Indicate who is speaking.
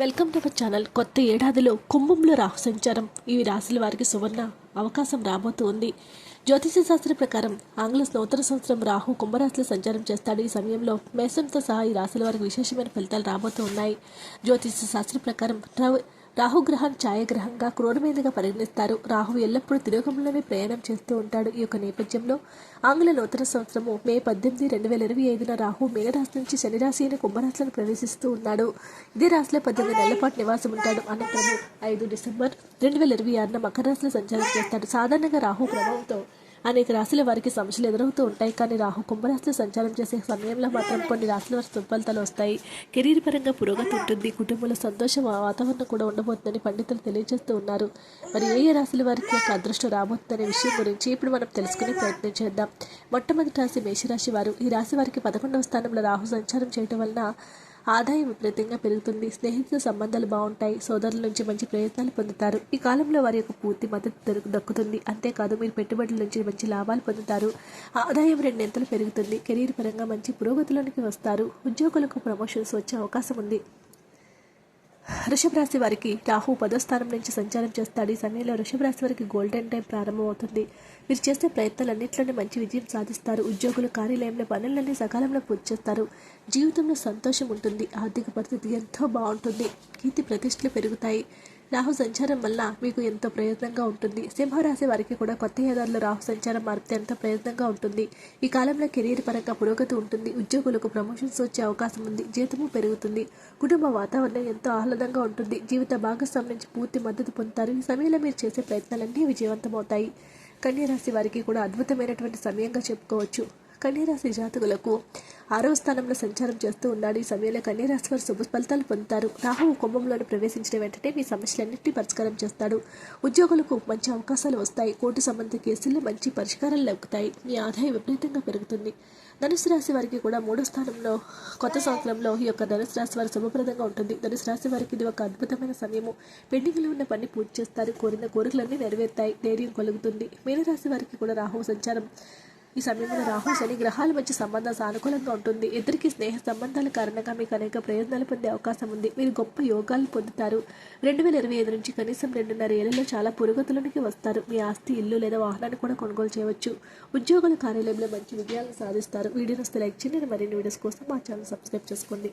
Speaker 1: Welcome to our channel. కొత్త ఏడాదిలో కుంభంలో రాహు సంచారం. ఈ రాశుల వారికి సువర్ణ అవకాశం రాబోతోంది. జ్యోతిష శాస్త్రం ప్రకారం ఆంగ్ల నూతన సంవత్సరం రాహు కుంభరాశిలో సంచారం చేస్తాడు. ఈ సమయంలో మేషంతో సహా ఈ రాశుల వారికి విశేషమైన ఫలితాలు రాబోతూ ఉన్నాయి. జ్యోతిష శాస్త్రం ప్రకారం రవి రాహుగ్రహం ఛాయాగ్రహంగా క్రూరమైనదిగా పరిగణిస్తారు. రాహు ఎల్లప్పుడూ తిరోగంలోనే ప్రయాణం చేస్తూ ఉంటాడు. ఈ యొక్క నేపథ్యంలో ఆంగ్ల నూతన సంవత్సరము మే పద్దెనిమిది రెండు వేల ఇరవై ఐదున రాహు మేఘరాశి నుంచి శనిరాశి అయిన కుంభరాశిలో ప్రవేశిస్తూ ఉన్నాడు. ఇదే రాశిలో పద్దెనిమిది నెలల పాటు నివాసం ఉంటాడు. అనంతరం ఐదు డిసెంబర్ రెండు వేల ఇరవై ఆరున మకర రాశిలో సంచారం చేస్తాడు. సాధారణంగా రాహు ప్రభావంతో అనేక రాశుల వారికి సమస్యలు ఎదురవుతూ ఉంటాయి. కానీ రాహు కుంభరాశిలో సంచారం చేసే సమయంలో మాత్రం కొన్ని రాశుల వారికి సుఫలతలు వస్తాయి కెరీర్ పరంగా పురోగతి ఉంటుంది. కుటుంబంలో సంతోష వాతావరణం కూడా ఉండబోతుందని పండితులు తెలియజేస్తూ ఉన్నారు. మరి ఏ ఏ రాశుల వారికి యొక్క అదృష్టం రాబోతుందనే విషయం గురించి ఇప్పుడు మనం తెలుసుకునే ప్రయత్నం చేద్దాం. మొట్టమొదటి రాశి మేషరాశి వారు. ఈ రాశి వారికి పదకొండవ స్థానంలో రాహు సంచారం చేయడం వలన ఆదాయం విపరీతంగా పెరుగుతుంది స్నేహితుల సంబంధాలు బాగుంటాయి సోదరుల నుంచి మంచి ప్రయత్నాలు పొందుతారు. ఈ కాలంలో వారి యొక్క పూర్తి మద్దతు దొరుకు దక్కుతుంది. అంతేకాదు మీరు పెట్టుబడుల నుంచి మంచి లాభాలు పొందుతారు. ఆదాయం రెండింతలు పెరుగుతుంది. కెరీర్ పరంగా మంచి పురోగతిలోనికి వస్తారు. ఉద్యోగులకు ప్రమోషన్స్ వచ్చే అవకాశం ఉంది. వృషభ రాశి వారికి రాహు పదస్థానం నుంచి సంచారం చేస్తాడు. ఈ సమయంలో వృషభ రాశి వారికి గోల్డెన్ టైం ప్రారంభమవుతుంది. మీరు చేసే ప్రయత్నాలన్నింటిలోనే మంచి విజయం సాధిస్తారు. ఉద్యోగులు కార్యాలయంలో పనులన్నీ సకాలంలో పూర్తి చేస్తారు. జీవితంలో సంతోషం ఉంటుంది. ఆర్థిక పరిస్థితి ఎంతో బాగుంటుంది. కీర్తి ప్రతిష్టలు పెరుగుతాయి. రాహు సంచారం వల్ల మీకు ఎంతో ప్రయోజనంగా ఉంటుంది? సింహరాశి వారికి కూడా కొత్త ఏదారిలో రాహు సంచారం మారితే ఎంతో ప్రయోజనంగా ఉంటుంది? ఈ కాలంలో కెరీర్ పరంగా పురోగతి ఉంటుంది. ఉద్యోగులకు ప్రమోషన్స్ వచ్చే అవకాశం ఉంది. జీతము పెరుగుతుంది. కుటుంబ వాతావరణం ఎంతో ఆహ్లాదంగా ఉంటుంది. జీవిత భాగస్వామి నుంచి పూర్తి మద్దతు పొందుతారు. ఈ సమయంలో మీరు చేసే ప్రయత్నాలన్నీ విజయవంతమవుతాయి. కన్యరాశి వారికి కూడా అద్భుతమైనటువంటి సమయంగా చెప్పుకోవచ్చు. కన్యరాశి జాతకులకు ఆరవ స్థానంలో సంచారం చేస్తూ ఉన్నాడు. ఈ సమయంలో కన్యరాశి వారు శుభ ఫలితాలు పొందుతారు. రాహువు కుంభంలోని ప్రవేశించిన వెంటనే మీ సమస్యలన్నింటినీ పరిష్కారం చేస్తాడు. ఉద్యోగులకు మంచి అవకాశాలు వస్తాయి. కోర్టు సంబంధిత కేసుల్లో మంచి పరిష్కారాలు లభిస్తాయి మీ ఆదాయం విపరీతంగా పెరుగుతుంది. ధనుసు రాశి వారికి కూడా మూడో స్థానంలో కొత్త సంవత్సరంలో ఈ యొక్క ధనుసు రాశి వారి శుభప్రదంగా ఉంటుంది. ధనుసు రాశి వారికి ఇది ఒక అద్భుతమైన సమయము. పెండింగ్లో ఉన్న పని పూర్తి చేస్తారు. కోరిన కోరికలన్నీ నెరవేరుతాయి. ధైర్యం కలుగుతుంది. మీనరాశి వారికి కూడా రాహువు సంచారం ఈ సమయంలో రాహు శని గ్రహాల మధ్య సంబంధం సానుకూలంగా ఉంటుంది. ఇద్దరికి స్నేహ సంబంధాల కారణంగా మీకు అనేక ప్రయోజనాలు పొందే అవకాశం ఉంది. మీరు గొప్ప యోగాలు పొందుతారు. రెండు వేల ఇరవై ఐదు నుంచి కనీసం రెండున్నర ఏళ్ళలో చాలా పురోగతులకి వస్తారు. మీ ఆస్తి ఇల్లు లేదా వాహనాన్ని కూడా కొనుగోలు చేయవచ్చు. ఉద్యోగుల కార్యాలయంలో మంచి విజయాలను సాధిస్తారు. వీడియోస్ లైక్ చేయండి. మరిన్ని వీడియోస్ కోసం మా ఛానల్ సబ్స్క్రైబ్ చేసుకోండి.